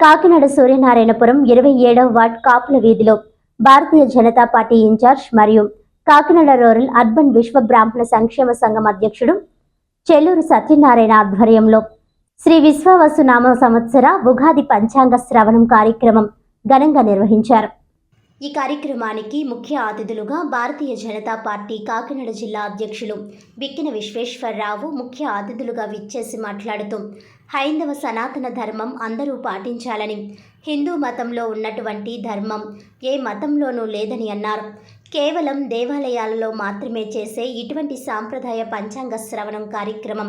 కాకినాడ సూర్యనారాయణపురం ఇరవై ఏడవ వార్డ్ కాపుల వీధిలో భారతీయ జనతా పార్టీ ఇన్ఛార్జ్ మరియు కాకినాడ రూరల్ అర్బన్ విశ్వ బ్రాహ్మణ సంక్షేమ సంఘం అధ్యక్షుడు చెల్లూరు సత్యనారాయణ ఆధ్వర్యంలో శ్రీ విశ్వవసు నామ సంవత్సర ఉగాది పంచాంగ శ్రవణం కార్యక్రమం ఘనంగా నిర్వహించారు. ఈ కార్యక్రమానికి ముఖ్య అతిథులుగా భారతీయ జనతా పార్టీ కాకినాడ జిల్లా అధ్యక్షులు బిక్కిన విశ్వేశ్వరరావు ముఖ్య అతిథులుగా విచ్చేసి మాట్లాడుతూ హైందవ సనాతన ధర్మం అందరూ పాటించాలని హిందూ మతంలో ఉన్నటువంటి ధర్మం ఏ మతంలోనూ లేదని అన్నారు. కేవలం దేవాలయాలలో మాత్రమే చేసే ఇటువంటి సాంప్రదాయ పంచాంగ శ్రవణం కార్యక్రమం.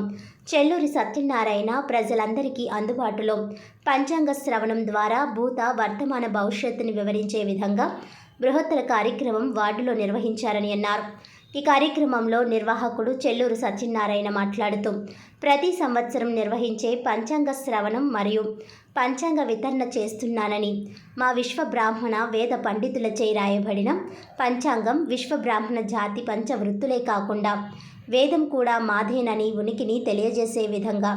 చెల్లూరి సత్యనారాయణ ప్రజలందరికీ అందుబాటులో. పంచాంగ శ్రవణం ద్వారా భూత వర్తమాన భవిష్యత్తుని వివరించే విధంగా బృహత్తర కార్యక్రమం వార్డులో నిర్వహించారని అన్నారు. ఈ కార్యక్రమంలో నిర్వాహకుడు చెల్లూరు సత్యనారాయణ మాట్లాడుతూ ప్రతి సంవత్సరం నిర్వహించే పంచాంగ శ్రవణం మరియు పంచాంగ వితరణ చేస్తున్నానని మా విశ్వ బ్రాహ్మణ వేద పండితులచే రాయబడిన పంచాంగం విశ్వ బ్రాహ్మణ జాతి పంచవృత్తులే కాకుండా వేదం కూడా మాదేనని ఉనికిని తెలియజేసే విధంగా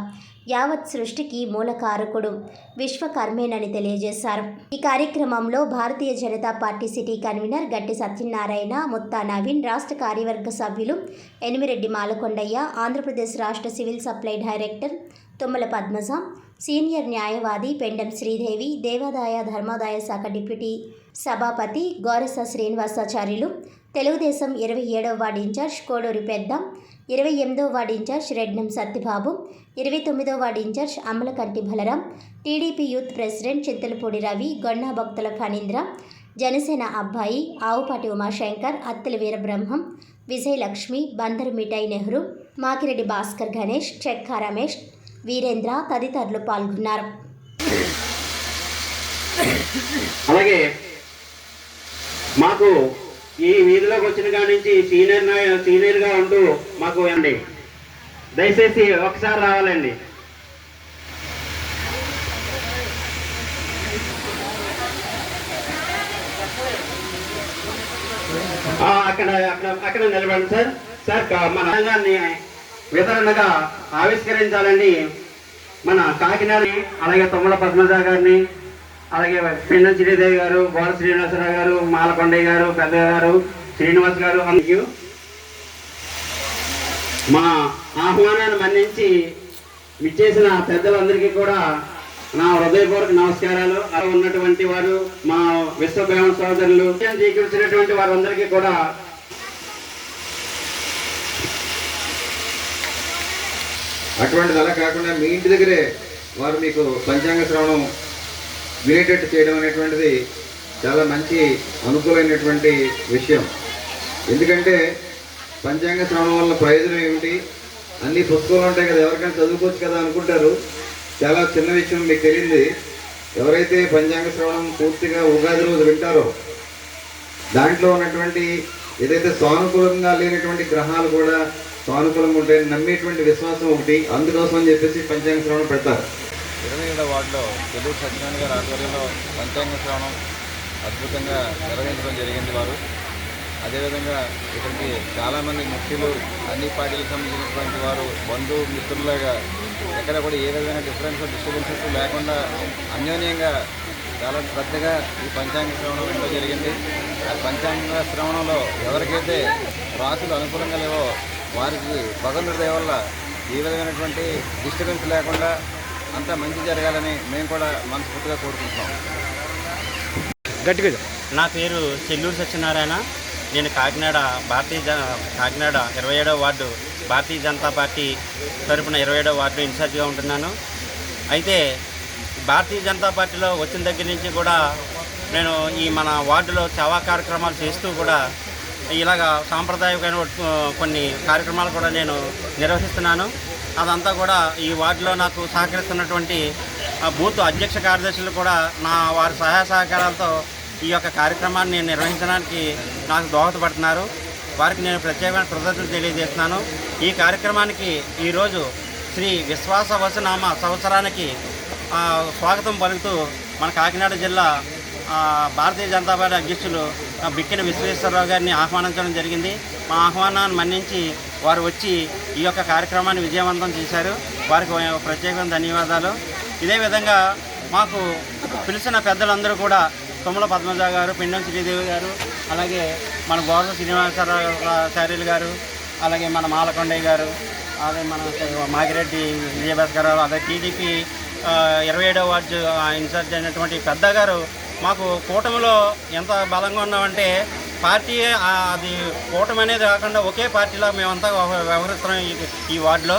యావత్ సృష్టికి మూలకారకుడు విశ్వకర్మేనని తెలియజేశారు. ఈ కార్యక్రమంలో Bharatiya Janata Party city convener Gatti Satyanarayana Mutta Naveen రాష్ట్ర కార్యవర్గ సభ్యులు ఎనిమిరెడ్డి మాలకొండయ్య ఆంధ్రప్రదేశ్ రాష్ట్ర civil supply director Tummala Padmaja senior న్యాయవాది పెండం శ్రీదేవి దేవాదాయ ధర్మాదాయ శాఖ డిప్యూటీ సభాపతి గౌరస శ్రీనివాసాచార్యులు తెలుగుదేశం ఇరవై ఏడవ వార్డు ఇన్ఛార్జ్ కోడూరి పెద్ద ఇరవై ఎనిమిదవ వార్డు ఇన్ఛార్జ్ రెడ్నం సత్యబాబు ఇరవై తొమ్మిదవ ward incharge Amalakanti Balaram TDP youth president Chintalapudi Ravi Gonna Bhaktula Phanindra Janasena అబ్బాయి ఆవుపాటి ఉమాశంకర్ అత్తెల వీరబ్రహ్మం విజయలక్ష్మి బందరు మిఠాయి నెహ్రూ మాకిరెడ్డి భాస్కర్ గణేష్ చెక్కా రమేష్ వీరేంద్ర తదితరులు పాల్గొన్నారు. అలాగే మాకు ఈ వీధిలోకి వచ్చిన కాడి నుంచి సీనియర్ సీనియర్గా ఉంటూ మాకు అండి దయచేసి ఒకసారి రావాలండి. అక్కడ అక్కడ అక్కడ నిలబడండి సార్. సార్ మన రంగాన్ని వితరణగా ఆవిష్కరించాలని మన కాకినాడని అలాగే తుమ్మల పద్మజ గారిని అలాగే పిండం శ్రీదేవి గారు గోడ శ్రీనివాసరావు గారు మాలకొండయ్య గారు పెద్ద గారు శ్రీనివాస్ గారు అందుకు మా ఆహ్వానాన్ని మన్నించి విచ్చేసిన పెద్దలందరికీ కూడా నా హృదయపూర్వక నమస్కారాలు. అలా ఉన్నటువంటి వారు మా విశ్వబ్రహ్మ సోదరులు స్వీకరించినటువంటి వారందరికీ కూడా అటువంటిది అలా కాకుండా మీ ఇంటి దగ్గరే వారు మీకు పంచాంగ శ్రవణం వినేటట్టు చేయడం అనేటువంటిది చాలా మంచి అనుకూలమైనటువంటి విషయం. ఎందుకంటే పంచాంగ శ్రవణం వల్ల ప్రయోజనం ఏమిటి? అన్ని పుస్తకాలు ఉంటాయి కదా ఎవరికైనా చదువుకోవచ్చు కదా అనుకుంటారు. చాలా చిన్న విషయం మీకు తెలియంది. ఎవరైతే పంచాంగ శ్రవణం పూర్తిగా ఉగాది రోజు వింటారో దాంట్లో ఉన్నటువంటి ఏదైతే సానుకూలంగా లేనటువంటి గ్రహాలు కూడా సానుకూలంగా ఉంటాయని నమ్మేటువంటి విశ్వాసం ఒకటి అందుకోసం అని చెప్పేసి పంచాంగ శ్రవణం పెడతారు. ఇరవై ఏడవ వార్డులో తెలుగు సత్యనారాయణ గారి ఆధ్వర్యంలో పంచాంగ శ్రవణం అద్భుతంగా నిర్వహించడం జరిగింది వారు. అదేవిధంగా ఇక్కడికి చాలామంది ముఖ్యులు అన్ని పార్టీలకు సంబంధించినటువంటి వారు బంధు మిత్రులుగా ఎక్కడ కూడా ఏ విధమైన డిఫరెన్స్ డిస్టర్బెన్సెస్ లేకుండా అన్యోన్యంగా చాలా శ్రద్ధగా ఈ పంచాంగ శ్రవణం వినడం జరిగింది. ఆ పంచాంగ శ్రవణంలో ఎవరికైతే రాసులు అనుకూలంగా లేవో వారికి భగవంతుడి వల్ల ఏ విధమైనటువంటి డిస్టర్బెన్స్ లేకుండా అంతా మంచి జరగాలని మేము కూడా మనస్ఫూర్తిగా కోరుకుంటున్నాం. నా పేరు చెల్లూరు సత్యనారాయణ. నేను కాకినాడ భారతీయ జన కాకినాడ ఇరవై ఏడవ వార్డు భారతీయ జనతా పార్టీ తరపున ఇరవై ఏడవ వార్డు ఇన్ఛార్జిగా ఉంటున్నాను. అయితే భారతీయ జనతా పార్టీలో వచ్చిన దగ్గర నుంచి కూడా నేను ఈ మన వార్డులో సేవా కార్యక్రమాలు చేస్తూ కూడా ఇలాగా సాంప్రదాయకమైన కొన్ని కార్యక్రమాలు కూడా నేను నిర్వహిస్తున్నాను. అదంతా కూడా ఈ వార్డులో నాకు సహకరిస్తున్నటువంటి బూత్ అధ్యక్ష కార్యదర్శులు కూడా నా వారి సహాయ సహకారాలతో ఈ యొక్క కార్యక్రమాన్ని నిర్వహించడానికి నాకు దోహదపడుతున్నారు. వారికి నేను ప్రత్యేకమైన కృతజ్ఞతలు తెలియజేస్తున్నాను. ఈ కార్యక్రమానికి ఈరోజు శ్రీ విశ్వాస వసనామ సంవత్సరానికి స్వాగతం పలుకుతూ మన కాకినాడ జిల్లా భారతీయ జనతా పార్టీ అధ్యక్షులు బిక్కిన విశ్వేశ్వరరావు గారిని ఆహ్వానించడం జరిగింది. మా ఆహ్వానాన్ని మన్నించి వారు వచ్చి ఈ యొక్క కార్యక్రమాన్ని విజయవంతం చేశారు. వారికి ప్రత్యేకమైన ధన్యవాదాలు. ఇదే విధంగా మాకు పిలిచిన పెద్దలందరూ కూడా తుమ్మల పద్మజ గారు పిండం శ్రీదేవి గారు అలాగే మన గోడ శ్రీనివాసరావు గారు అలాగే మన మాలకొండయ్య గారు అలాగే మన మాగిరెడ్డి విజయభాస్కర్ గారు అదే టీడీపీ ఇరవై ఏడవ వార్డు ఇన్ఛార్జ్ అయినటువంటి పెద్ద గారు మాకు కూటమిలో ఎంత బలంగా ఉన్నామంటే పార్టీ అది కూటమి అనేది కాకుండా ఒకే పార్టీలో మేమంతా వ్యవహరిస్తున్నాం ఈ వార్డులో.